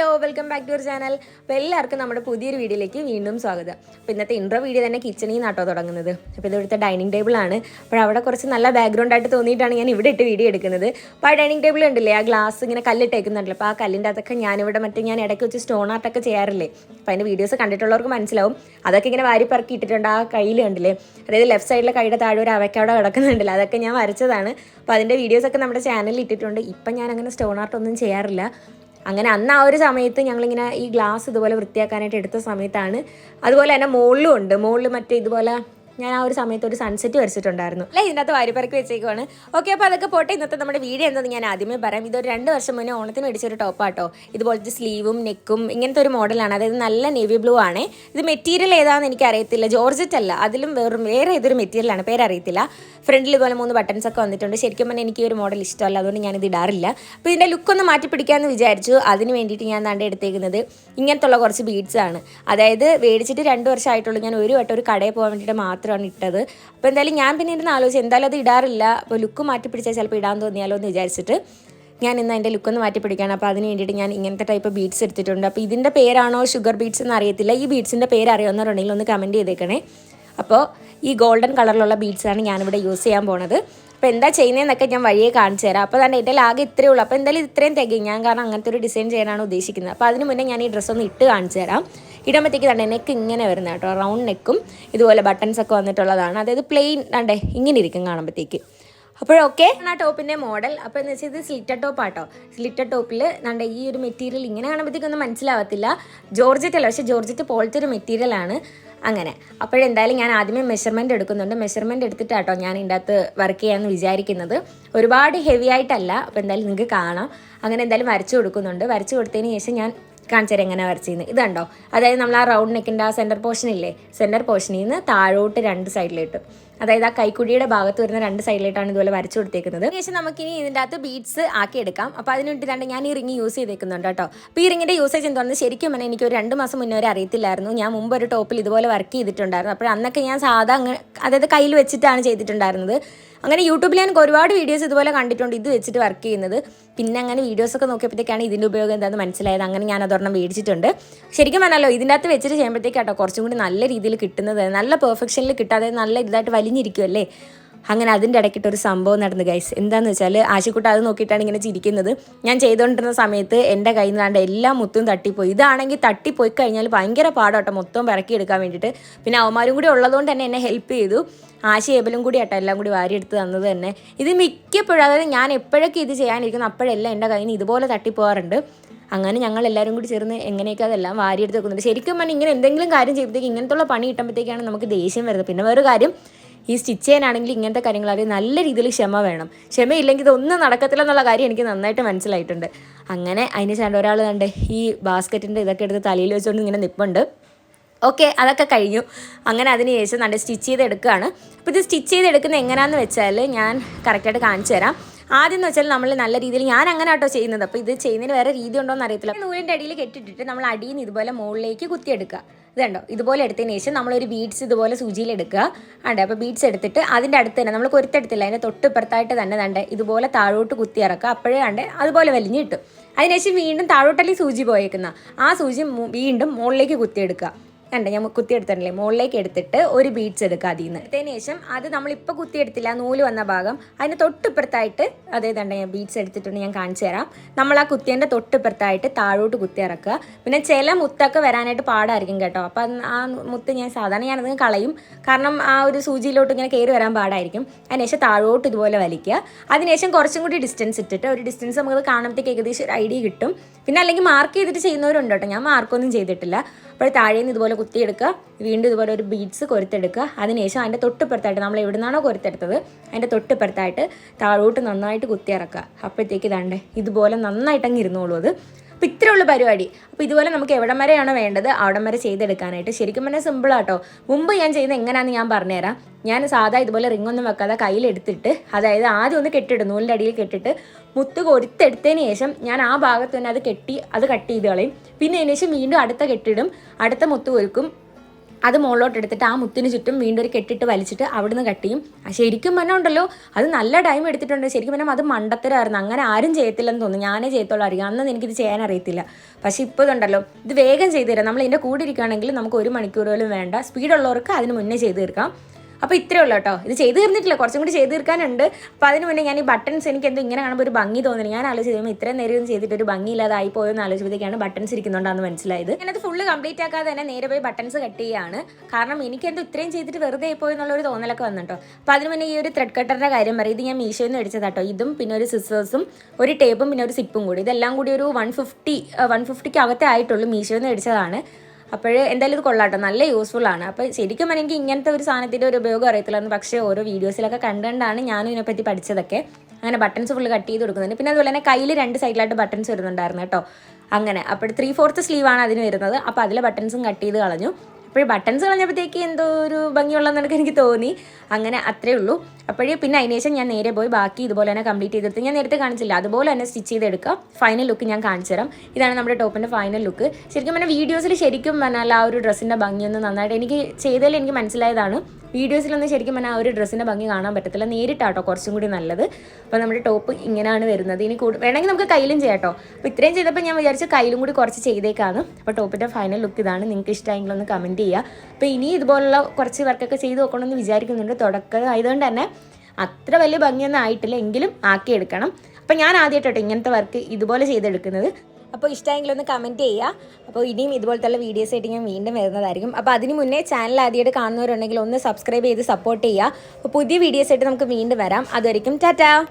Hello welcome back to your channel. അപ്പോൾ എല്ലാവർക്കും നമ്മുടെ പുതിയൊരു വീഡിയോയിലേക്ക് വീണ്ടും സ്വാഗതം. അപ്പോൾ ഇന്നത്തെ ഇൻട്രോ വീഡിയോ തന്നെ കിച്ചണിൽ നിന്നാട്ടോ തുടങ്ങുന്നത്. അപ്പോൾ ഇത് ഇവിടുത്തെ ഡൈനിങ് ടേബിളാണ് അപ്പോൾ അവിടെ കുറച്ച് നല്ല ബാക്ക്ഗ്രൗണ്ട് ആയിട്ട് തോന്നിയിട്ടാണ് ഞാൻ ഇവിടെ ഇട്ട് വീഡിയോ എടുക്കുന്നത്. അപ്പോൾ ആ ഡൈനിങ് ടേബിൾ ഉണ്ടല്ലേ ആ ഗ്ലാസ് ഇങ്ങനെ കല്ലിട്ടേക്കുന്നുണ്ടല്ലോ. അപ്പോൾ ആ കല്ലിന്റെ അതൊക്കെ ഞാനിവിടെ മറ്റേ ഞാൻ ഇടയ്ക്ക് വെച്ച് സ്റ്റോൺ ആർട്ടൊക്കെ ചെയ്യാറില്ലേ. അപ്പോൾ അതിന്റെ വീഡിയോസ് കണ്ടിട്ടുള്ളവർക്ക് മനസ്സിലാവും. അതൊക്കെ ഇങ്ങനെ വാരി പറക്കി ഇട്ടിട്ടുണ്ട് ആ കയ്യിൽ കണ്ടില്ലേ. അതായത് ലെഫ്റ്റ് സൈഡിലെ കൈയുടെ താഴെ ഒരു അവയ്ക്കവിടെ കിടക്കുന്നുണ്ടല്ലോ. അതൊക്കെ ഞാൻ വരച്ചതാണ്. അപ്പോൾ അതിന്റെ വീഡിയോസൊക്കെ നമ്മുടെ ചാനലിൽ ഇട്ടിട്ടുണ്ട്. ഇപ്പം ഞാൻ അങ്ങനെ സ്റ്റോൺ ആർട്ടൊന്നും ചെയ്യാറില്ല. അങ്ങനെ അന്ന് ആ ഒരു സമയത്ത് ഞങ്ങളിങ്ങനെ ഈ ഗ്ലാസ് ഇതുപോലെ വൃത്തിയാക്കാനായിട്ട് എടുത്ത സമയത്താണ്. അതുപോലെ തന്നെ മുകളിലും ഉണ്ട്. മുകളിൽ മറ്റേ ഇതുപോലെ ഞാൻ ആ ഒരു സമയത്ത് ഒരു സൺസെറ്റ് വരച്ചിട്ടുണ്ടായിരുന്നു. അല്ല ഇതിനകത്ത് വാരിപ്പറക്കി വെച്ചേക്കുവാണ്. ഓക്കെ അപ്പോൾ അതൊക്കെ പോട്ടെ ഇന്നത്തെ നമ്മുടെ വീഡിയോ എന്താണെന്ന് ഞാൻ ആദ്യമേ പറയാം. ഇതൊരു രണ്ട് വർഷം മുന്നേ ഓണത്തിന് മേടിച്ചൊരു ടോപ്പാട്ടോ ഇതുപോലത്തെ സ്ലീവും നെക്കും ഇങ്ങനത്തെ ഒരു മോഡലാണ് അതായത് നല്ല നേവി ബ്ലൂ ആണ്. ഇത് മെറ്റീരിയൽ ഏതാണെന്ന് എനിക്ക് അറിയത്തില്ല ജോർജറ്റ് അല്ല. അതിലും വേറും വേറെ ഏതൊരു മെറ്റീരിയലാണ് പേരറിയത്തില്ല. ഫ്രണ്ടിൽ ഇതുപോലെ മൂന്ന് ബട്ടൺസ് ഒക്കെ വന്നിട്ടുണ്ട്. ശരിക്കും പറഞ്ഞാൽ എനിക്ക് ഈ ഒരു മോഡൽ ഇഷ്ടമല്ല. അതുകൊണ്ട് ഞാനിത് ഇടാറില്ല. അപ്പോൾ ഇതിന്റെ ലുക്കൊന്ന് മാറ്റി പിടിക്കാമെന്ന് വിചാരിച്ചു. അതിന് വേണ്ടിയിട്ട് ഞാൻ താണ്ട് എടുത്തേക്കുന്നത് ഇങ്ങനത്തുള്ള കുറച്ച് ബീഡ്സ് ആണ്. അതായത് മേടിച്ചിട്ട് രണ്ട് വർഷമായിട്ടുള്ളൂ ഞാൻ ഒരു വട്ടം ഒരു കടയിൽ പോകാൻ വേണ്ടിയിട്ട് മാത്രമാണ് ഇട്ടത്. അപ്പോൾ എന്തായാലും ഞാൻ പിന്നെ ഇരുന്ന് ആലോചിച്ചു എന്തായാലും അത് ഇടാറില്ല. അപ്പോൾ ലുക്ക് മാറ്റി പിടിച്ചാൽ ചിലപ്പോൾ ഇടാൻ തോന്നിയാലോ എന്ന് വിചാരിച്ചിട്ട് ഞാൻ ഇന്ന് അതിന്റെ ലുക്കൊന്ന് മാറ്റി പിടിക്കുകയാണ്. അപ്പോൾ അതിന് വേണ്ടിയിട്ട് ഞാൻ ഇങ്ങനത്തെ ടൈപ്പ് ബീഡ്സ് എടുത്തിട്ടുണ്ട്. അപ്പോൾ ഇതിന്റെ പേരാണോ ഷുഗർ ബീഡ്സ് എന്ന് അറിയത്തില്ല. ഈ ബീഡ്സിന്റെ പേര് അറിയാവുന്നവരുണ്ടെങ്കിൽ ഒന്ന് കമന്റ് ചെയ്തേക്കണേ. അപ്പോൾ ഈ ഗോൾഡൻ കളറിലുള്ള ബീഡ്സാണ് ഞാനിവിടെ യൂസ് ചെയ്യാൻ പോണത്. അപ്പോൾ എന്താ ചെയ്യുന്നതെന്നൊക്കെ ഞാൻ വഴിയെ കാണിച്ചു തരാം. അപ്പോൾ തന്നെ എന്റെ ആകെ ഇത്രയേ ഉള്ളൂ. അപ്പോൾ എന്തായാലും ഇത്രയും തികയും. ഞാൻ കാരണം അങ്ങനത്തെ ഒരു ഡിസൈൻ ചെയ്യാനാണ് ഉദ്ദേശിക്കുന്നത്. അപ്പോൾ അതിന് മുന്നേ ഞാൻ ഈ ഡ്രസ്സ് ഒന്ന് ഇട്ട് കാണിച്ചു തരാം. ഇടുമ്പോഴത്തേക്ക് തന്നെ നെക്ക് ഇങ്ങനെ വരുന്ന കേട്ടോ. റൗണ്ട് നെക്കും ഇതുപോലെ ബട്ടൺസ് ഒക്കെ വന്നിട്ടുള്ളതാണ്. അതായത് പ്ലെയിൻ കണ്ടേ ഇങ്ങനെ ഇരിക്കും കാണുമ്പോഴത്തേക്ക് അപ്പോഴൊക്കെ ആ ടോപ്പിന്റെ മോഡൽ അപ്പോൾ എന്ന് വെച്ചാൽ ഇത് സ്ലിറ്റർ ടോപ്പാട്ടോ സ്ലിറ്റർ ടോപ്പിൽ നമ്മുടെ ഈ ഒരു മെറ്റീരിയൽ ഇങ്ങനെ കാണുമ്പോഴത്തേക്കൊന്നും മനസ്സിലാവത്തില്ല. ജോർജറ്റ് അല്ല പക്ഷേ ജോർജറ്റ് പോലത്തെ ഒരു മെറ്റീരിയലാണ് അങ്ങനെ. അപ്പോഴെന്തായാലും ഞാൻ ആദ്യമേ മെഷർമെന്റ് എടുക്കുന്നുണ്ട്. മെഷർമെന്റ് എടുത്തിട്ടാട്ടോ ഞാൻ ഇതിന്റെ അകത്ത് വർക്ക് ചെയ്യാമെന്ന് വിചാരിക്കുന്നത്. ഒരുപാട് ഹെവി ആയിട്ടല്ല. അപ്പോൾ എന്തായാലും നിങ്ങൾക്ക് കാണാം. അങ്ങനെ എന്തായാലും വരച്ചു കൊടുക്കുന്നുണ്ട്. വരച്ചു കൊടുത്തതിന് ശേഷം ഞാൻ കാണിച്ചു തരാം എങ്ങനെ വരച്ചിരുന്നു ഇതുണ്ടോ അതായത് നമ്മൾ ആ റൗണ്ട് നെക്കിന്റെ ആ സെന്റർ പോർഷൻ ഇല്ലേ? സെന്റർ പോർഷനിൽ നിന്ന് താഴോട്ട് രണ്ട് സൈഡിലിട്ട് അതായത് ആ കൈക്കുഴിയുടെ ഭാഗത്ത് വരുന്ന രണ്ട് സൈഡിലായിട്ടാണ് ഇതുപോലെ വരച്ചു കൊടുത്തേക്കുന്നത്. ശേഷം നമുക്കിനി ഇതിന്റെ അകത്ത് ബീഡ്സ് ആക്കി എടുക്കാം അപ്പോൾ അതിന് വേണ്ടിയിട്ടാണ് ഞാൻ ഈ റിങ് യൂസ് ചെയ്തേക്കുന്നുണ്ട് കേട്ടോ. അപ്പോൾ ഈ റിങ്ങിന്റെ യൂസേജ് എന്താണെന്ന് ശരിക്കും പറഞ്ഞാൽ എനിക്ക് ഒരു രണ്ട് മാസം മുന്നേ വരെ അറിയത്തില്ലായിരുന്നു. ഞാൻ മുമ്പ് ഒരു ടോപ്പിൽ ഇതുപോലെ വർക്ക് ചെയ്തിട്ടുണ്ടായിരുന്നു. അപ്പോൾ അന്നൊക്കെ ഞാൻ സാധാ അതായത് കയ്യിൽ വെച്ചിട്ടാണ് ചെയ്തിട്ടുണ്ടായിരുന്നത്. അങ്ങനെ യൂട്യൂബിൽ ഞാൻ ഒരുപാട് വീഡിയോസ് ഇതുപോലെ കണ്ടിട്ടുണ്ട്. ഇത് വെച്ചിട്ട് വർക്ക് ചെയ്യുന്നത്. പിന്നെ അങ്ങനെ വീഡിയോസൊക്കെ നോക്കിയപ്പോഴത്തേക്കാണ് ഇതിന്റെ ഉപയോഗം എന്താണെന്ന് മനസ്സിലായത്. അങ്ങനെ ഞാൻ അതൊരെണ്ണം മേടിച്ചിട്ടുണ്ട്. ശരിക്കും പറഞ്ഞാലോ ഇതിന്റെ അകത്ത് വെച്ചിട്ട് ചെയ്യുമ്പോഴത്തേക്കാട്ടോ കുറച്ചും കൂടി നല്ല രീതിയിൽ കിട്ടുന്നത്. നല്ല പെർഫെക്ഷനിൽ കിട്ടാതെ നല്ല ഇതായിട്ട് വലിഞ്ഞിരിക്കുമല്ലേ അങ്ങനെ അതിന്റെ ഇടയ്ക്കിട്ട് ഒരു സംഭവം നടന്നു ഗൈസ് എന്താന്ന് വെച്ചാൽ ആശുക്കുട്ട അത് നോക്കിയിട്ടാണ് ഇങ്ങനെ ചിരിക്കുന്നത്. ഞാൻ ചെയ്തുകൊണ്ടിരുന്ന സമയത്ത് എന്റെ കയ്യിൽ നിന്നാണ്ട് എല്ലാ മുത്തും തട്ടിപ്പോയി. ഇതാണെങ്കിൽ തട്ടിപ്പോയി കഴിഞ്ഞാൽ ഭയങ്കര പാടാട്ടോ മൊത്തം പിറക്കിയെടുക്കാൻ വേണ്ടിയിട്ട്. പിന്നെ അവന്മാരും കൂടി ഉള്ളതുകൊണ്ട് തന്നെ എന്നെ ഹെൽപ്പ് ചെയ്തു. ആശി ഏബലും കൂടി ആട്ടോ എല്ലാം കൂടി വാരിയെടുത്ത് തന്നത് തന്നെ. ഇത് മിക്കപ്പോഴും അതായത് ഞാൻ എപ്പോഴൊക്കെ ഇത് ചെയ്യാനിരിക്കുന്നു അപ്പോഴെല്ലാം എന്റെ കയ്യിൽ നിന്ന് ഇതുപോലെ തട്ടിപ്പോകാറുണ്ട് അങ്ങനെ ഞങ്ങൾ എല്ലാവരും കൂടി ചേർന്ന് എങ്ങനെയൊക്കെ അതെല്ലാം വാരിയെടുത്ത് വെക്കുന്നുണ്ട്. ശരിക്കും പറഞ്ഞാൽ ഇങ്ങനെ എന്തെങ്കിലും കാര്യം ചെയ്യുമ്പോഴത്തേക്ക് ഇങ്ങനത്തുള്ള പണി കിട്ടുമ്പോഴത്തേക്കാണ് നമുക്ക് ദേഷ്യം വരുന്നത്. പിന്നെ വേറൊരു കാര്യം ഈ സ്റ്റിച്ച് ചെയ്യാനാണെങ്കിൽ ഇങ്ങനത്തെ കാര്യങ്ങളറിയാൻ നല്ല രീതിയിൽ ക്ഷമ വേണം. ക്ഷമയില്ലെങ്കിൽ ഇതൊന്നും നടക്കത്തില്ല എന്നുള്ള കാര്യം എനിക്ക് നന്നായിട്ട് മനസ്സിലായിട്ടുണ്ട്. അങ്ങനെ അതിന് ചേട്ടൻ ഒരാൾ കണ്ട് ഈ ബാസ്ക്കറ്റിന്റെ ഇതൊക്കെ എടുത്ത് തലയിൽ വെച്ചുകൊണ്ട് ഇങ്ങനെ നിൽപ്പുണ്ട് ഓക്കെ അതൊക്കെ കഴിഞ്ഞു. അങ്ങനെ അതിന് ശേഷം നല്ല സ്റ്റിച്ച് ചെയ്ത് എടുക്കുകയാണ് അപ്പോൾ ഇത് സ്റ്റിച്ച് ചെയ്തെടുക്കുന്നത് എങ്ങനെയാണെന്ന് വെച്ചാൽ ഞാൻ കറക്റ്റായിട്ട് കാണിച്ചു തരാം. ആദ്യം എന്ന് വെച്ചാൽ നമ്മൾ നല്ല രീതിയിൽ ഞാൻ അങ്ങനെ ആട്ടോ ചെയ്യുന്നത്. അപ്പോൾ ഇത് ചെയ്യുന്നതിന് വേറെ രീതി ഉണ്ടോ എന്ന് അറിയത്തില്ല. നൂലിന്റെ അടിയിൽ കെട്ടിട്ടിട്ട് നമ്മൾ അടിയിൽ നിന്ന് ഇതുപോലെ മുകളിലേക്ക് കുത്തിയെടുക്കുക ഇതുണ്ടോ ഇതുപോലെ എടുത്തതിന് ശേഷം നമ്മളൊരു ബീഡ്സ് ഇതുപോലെ സൂചിയിൽ എടുക്കുക. ഉണ്ട് അപ്പോൾ ബീഡ്സ് എടുത്തിട്ട് അതിന്റെ അടുത്ത് തന്നെ നമ്മൾ കൊരുത്തെടുത്തില്ല. അതിന്റെ തൊട്ടിപ്പുറത്തായിട്ട് തന്നെ തണ്ട് ഇതുപോലെ താഴോട്ട് കുത്തി ഇറക്കുക. അപ്പോഴേ കണ്ട് അതുപോലെ വലിഞ്ഞ് കിട്ടും. അതിനുശേഷം വീണ്ടും താഴോട്ടല്ലേ സൂചി പോയേക്കുന്ന ആ സൂചി വീണ്ടും മുകളിലേക്ക് കുത്തിയെടുക്കുക കണ്ട ഞാൻ കുത്തിയെടുത്തിട്ടില്ലേ മുകളിലേക്ക് എടുത്തിട്ട് ഒരു ബീഡ്സ് എടുക്കുക അതിൽ നിന്ന് എടുത്തതിന് ശേഷം അത് നമ്മളിപ്പോൾ കുത്തിയെടുത്തില്ല നൂൽ വന്ന ഭാഗം. അതിന് തൊട്ടിപ്പുറത്തായിട്ട് അതേ തണ്ട ഞാൻ ബീഡ്സ് എടുത്തിട്ടുണ്ട് ഞാൻ കാണിച്ചു തരാം. നമ്മൾ ആ കുത്തിയന്റെ തൊട്ടിപ്പുറത്തായിട്ട് താഴോട്ട് കുത്തി ഇറക്കുക. പിന്നെ ചില മുത്തൊക്കെ വരാനായിട്ട് പാടായിരിക്കും കേട്ടോ. അപ്പോൾ ആ മുത്ത് ഞാൻ സാധാരണ ഞാനത് കളയും. കാരണം ആ ഒരു സൂചിയിലോട്ട് ഇങ്ങനെ കയറി വരാൻ പാടായിരിക്കും. അതിനുശേഷം താഴോട്ട് ഇതുപോലെ വലിക്കുക. അതിനുശേഷം കുറച്ചും കൂടി ഡിസ്റ്റൻസ് ഇട്ടിട്ട് ഒരു ഡിസ്റ്റൻസ് നമുക്ക് കാണുമ്പോഴത്തേക്ക് ഏകദേശം ഒരു ഐഡിയ കിട്ടും. പിന്നെ അല്ലെങ്കിൽ മാർക്ക് ചെയ്തിട്ട് ചെയ്യുന്നവരുണ്ട് കേട്ടോ. ഞാൻ മാർക്കൊന്നും ചെയ്തിട്ടില്ല. അപ്പോൾ താഴേന്ന് ഇതുപോലെ കുത്തിയെടുക്കുക. വീണ്ടും ഇതുപോലെ ഒരു ബീഡ്സ് കൊരുത്തെടുക്കുക. അതിനുശേഷം അതിന്റെ തൊട്ടിപ്പുറത്തായിട്ട് നമ്മൾ എവിടെ നിന്നാണോ കൊരുത്തെടുത്തത് അതിന്റെ തൊട്ടിപ്പുറത്തായിട്ട് താഴോട്ട് നന്നായിട്ട് കുത്തിയിറക്കുക. അപ്പോഴത്തേക്ക് ഇതാണ്ട് ഇതുപോലെ നന്നായിട്ട് അങ്ങ് ഇരുന്നോളൂ അത്. അപ്പോൾ ഇത്രയുള്ള പരിപാടി. അപ്പോൾ ഇതുപോലെ നമുക്ക് എവിടം വരെയാണോ വേണ്ടത് അവിടം വരെ ചെയ്തെടുക്കാനായിട്ട്. ശരിക്കും പറഞ്ഞാൽ സിമ്പിളാട്ടോ മുമ്പ് ഞാൻ ചെയ്യുന്നത് എങ്ങനെയാണെന്ന് ഞാൻ പറഞ്ഞുതരാം. ഞാൻ സാധാ ഇതുപോലെ റിംഗ് ഒന്നും വെക്കാതെ കയ്യിലെടുത്തിട്ട് അതായത് ആദ്യം ഒന്ന് കെട്ടിടും നൂലിന്റെ അടിയിൽ കെട്ടിട്ട് മുത്ത് കൊരുത്തെടുത്തതിന് ശേഷം ഞാൻ ആ ഭാഗത്ത് തന്നെ അത് കെട്ടി അത് കട്ട് ചെയ്ത് കളയും. പിന്നെ അതിന് ശേഷം വീണ്ടും അടുത്ത കെട്ടിടും അടുത്ത മുത്ത് കൊരുക്കും. അത് മുകളിലോട്ട് എടുത്തിട്ട് ആ മുത്തിന് ചുറ്റും വീണ്ടും ഒരു കെട്ടിട്ട് വലിച്ചിട്ട് അവിടുന്ന് കട്ട് ചെയ്യും. ശരിക്കും പറഞ്ഞാൽ ഉണ്ടല്ലോ അത് നല്ല ടൈം എടുത്തിട്ടുണ്ട്. ശരിക്കും പറഞ്ഞാൽ അത് മണ്ടത്തരായിരുന്നു. അങ്ങനെ ആരും ചെയ്യത്തില്ലെന്ന് തോന്നുന്നു. ഞാനേ ചെയ്യത്തുള്ളൂ അറിയാം അന്ന് എനിക്കിത് ചെയ്യാൻ അറിയത്തില്ല. പക്ഷേ ഇപ്പോൾ ഇതുണ്ടല്ലോ ഇത് വേഗം ചെയ്തു തരാം. നമ്മൾ ഇതിന്റെ കൂടെ ഇരിക്കുകയാണെങ്കിൽ നമുക്ക് ഒരു മണിക്കൂറുകളും വേണ്ട. സ്പീഡുള്ളവർക്ക് അതിന് മുന്നേ ചെയ്ത് തീർക്കാം. അപ്പോൾ ഇത്രയേ ഉള്ളൂ കേട്ടോ. ഇത് ചെയ്ത് തീർന്നിട്ടില്ല. കുറച്ചും കൂടി ചെയ്ത് തീർക്കാനുണ്ട്. അപ്പോൾ അതിന് മുന്നേ ഞാൻ ഈ ബട്ടൺസ് എനിക്ക് എന്തോ ഇങ്ങനെ കാണുമ്പോൾ ഒരു ഭംഗി തോന്നുന്നു ഞാൻ ആലോചിച്ച് കഴിയുമ്പോൾ ഇത്രയും നേരം ചെയ്തിട്ട് ഒരു ഭംഗി ഇല്ലാതായി പോയെന്ന് ആലോചിച്ചപ്പോഴത്തേക്കാണ് ബട്ടൺസ് ഇരിക്കുന്നുണ്ടാന്ന് മനസ്സിലായത്. ഞാനത് ഫുള്ള് കംപ്ലീറ്റ് ആക്കാതെ തന്നെ നേരെ പോയി ബട്ടൺസ് കട്ട് ചെയ്യുകയാണ് കാരണം എനിക്ക് എന്തോ ഇത്രയും ചെയ്തിട്ട് വെറുതെ ആയിപ്പോയി എന്നുള്ളൊരു തോന്നലൊക്കെ വന്നിട്ടോ. അപ്പോൾ അതിന് മുന്നേ ഈ ഒരു ത്രെഡ് കട്ടറിന്റെ കാര്യം പറയും. ഇത് ഞാൻ മീഷോയിൽ നിന്ന് മേടിച്ചതാട്ടോ ഇതും പിന്നെ ഒരു സിസേഴ്സും ഒരു ടേപ്പും പിന്നെ ഒരു സിപ്പും കൂടി. ഇതെല്ലാം കൂടി ഒരു വൺ ഫിഫ്റ്റി വൺ ഫിഫ്റ്റിക്ക് അകത്തെ ആയിട്ടുള്ളൂ. മീഷോയിൽ നിന്ന് മേടിച്ചതാണ്. അപ്പോൾ എന്തായാലും ഇത് കൊള്ളാട്ടോ. നല്ല യൂസ്ഫുൾ ആണ്. അപ്പോൾ ശരിക്കും പറയുമ്പോൾ ഇങ്ങനത്തെ ഒരു സാധനത്തിന്റെ ഒരു ഉപയോഗം അറിയത്തില്ലായിരുന്നു പക്ഷേ ഓരോ വീഡിയോസിലൊക്കെ കണ്ടുകൊണ്ടാണ് ഞാനും ഇതിനെപ്പറ്റി പഠിച്ചതൊക്കെ. അങ്ങനെ ബട്ടൺസ് ഫുള്ള് കട്ട് ചെയ്ത് കൊടുക്കുന്നത് പിന്നെ അതുപോലെ തന്നെ കയ്യിൽ രണ്ട് സൈഡിലായിട്ട് ബട്ടൺസ് വരുന്നുണ്ടായിരുന്നു കേട്ടോ. അങ്ങനെ. അപ്പോൾ ത്രീ ഫോർത്ത് സ്ലീവാണ് അതിന് വരുന്നത്. അപ്പോൾ അതിലെ ബട്ടൺസും കട്ട് ചെയ്ത് കളഞ്ഞു. അപ്പോൾ ബട്ടൺസ് കളഞ്ഞപ്പോഴത്തേക്ക് എന്തോ ഒരു ഭംഗിയുള്ളതെന്നൊക്കെ എനിക്ക് തോന്നി. അങ്ങനെ അത്രേ ഉള്ളൂ. അപ്പോഴേ പിന്നെ അതിന് ശേഷം ഞാൻ നേരെ പോയി ബാക്കി ഇതുപോലെ തന്നെ കംപ്ലീറ്റ് ചെയ്തെടുത്ത് ഞാൻ നേരത്തെ കാണിച്ചില്ല. അതുപോലെ തന്നെ സ്റ്റിച്ച് ചെയ്തെടുക്കുക ഫൈനൽ ലുക്ക് ഞാൻ കാണിച്ചു തരാം. ഇതാണ് നമ്മുടെ ടോപ്പിന്റെ ഫൈനൽ ലുക്ക് ശരിക്കും പറഞ്ഞാൽ വീഡിയോസിൽ ശരിക്കും പറഞ്ഞാൽ ആ ഒരു ഡ്രസ്സിന്റെ ഭംഗിയൊന്നും നന്നായിട്ട് എനിക്ക് ചെയ്തതിൽ എനിക്ക് മനസ്സിലായതാണ്. വീഡിയോസിലൊന്നും ശരിക്കും പറഞ്ഞാൽ ആ ഒരു ഡ്രസ്സിന്റെ ഭംഗി കാണാൻ പറ്റത്തില്ല. നേരിട്ടാട്ടോ കുറച്ചും കൂടി നല്ലത്. അപ്പോൾ നമ്മുടെ ടോപ്പ് ഇങ്ങനെയാണ് വരുന്നത്. ഇനി കൂടുതൽ വേണമെങ്കിൽ നമുക്ക് കയ്യിലും ചെയ്യാട്ടോ അപ്പോൾ ഇത്രയും ചെയ്തപ്പോൾ ഞാൻ വിചാരിച്ചു കയ്യിലും കൂടി കുറച്ച് ചെയ്തേക്കാണ് അപ്പോൾ ടോപ്പിന്റെ ഫൈനൽ ലുക്ക് ഇതാണ്. നിങ്ങൾക്ക് ഇഷ്ടമായെങ്കിൽ ഒന്ന് കമന്റ് ചെയ്യുക അപ്പോൾ ഇനി ഇതുപോലുള്ള കുറച്ച് വർക്കൊക്കെ ചെയ്ത് നോക്കണമെന്ന് വിചാരിക്കുന്നുണ്ട്. തുടക്കം ആയതുകൊണ്ട് തന്നെ അത്ര വലിയ ഭംഗിയൊന്നും ആയിട്ടില്ല എങ്കിലും ആക്കിയെടുക്കണം അപ്പോൾ ഞാൻ ആദ്യമായിട്ടോ ഇങ്ങനത്തെ വർക്ക് ഇതുപോലെ ചെയ്തെടുക്കുന്നത്. അപ്പോൾ ഇഷ്ടമെങ്കിൽ ഒന്ന് കമന്റ് ചെയ്യുക. അപ്പോൾ ഇനിയും ഇതുപോലത്തെ വീഡിയോസ് ആയിട്ട് ഞാൻ വീണ്ടും വരുന്നതായിരിക്കും. അപ്പോൾ അതിന് മുന്നേ ചാനൽ ആദ്യമായിട്ട് കാണുന്നവരുണ്ടെങ്കിൽ ഒന്ന് സബ്സ്ക്രൈബ് ചെയ്ത് സപ്പോർട്ട് ചെയ്യുക. അപ്പോൾ പുതിയ വീഡിയോസ് ആയിട്ട് നമുക്ക് വീണ്ടും വരാം. അതുവരെയും ടാറ്റാ!